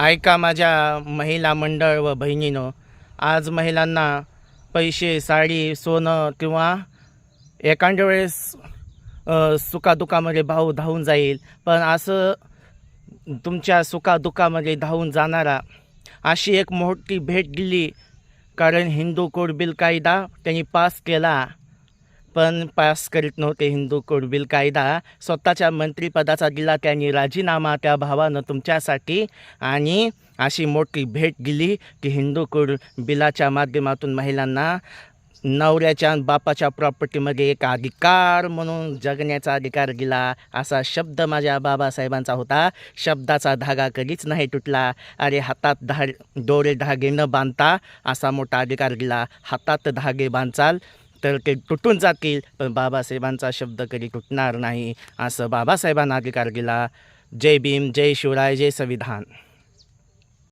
ऐका माझ्या महिला मंडळ व बहिणीनं आज महिलांना पैसे साडी सोनं किंवा एखाद्या वेळेस सुखादुखामध्ये भाऊ धावून जाईल. पण असं तुमच्या सुखादुखामध्ये धावून जाणारा अशी एक मोठी भेट दिली. कारण हिंदू कोड बिल कायदा त्यांनी पास केला. पण पास करीत नव्हते हिंदू कोड बिल कायदा. स्वतःच्या मंत्रिपदाचा दिला त्यांनी राजीनामा त्या भावानं तुमच्यासाठी. आणि अशी मोठी भेट दिली की हिंदू कोड बिलाच्या माध्यमातून महिलांना नवऱ्याच्या बापाच्या प्रॉपर्टीमध्ये एक अधिकार म्हणून जगण्याचा अधिकार दिला. असा शब्द माझ्या बाबासाहेबांचा होता. शब्दाचा धागा कधीच नाही तुटला. अरे हातात धा दोरे धागे न बांधता असा मोठा अधिकार दिला. हातात धागे बांधचाल तर ते तुटून जातील. पण बाबासाहेबांचा शब्द कधी तुटणार नाही. असं बाबासाहेबांना अधिकार दिला. जय भीम जय शिवराय जय संविधान.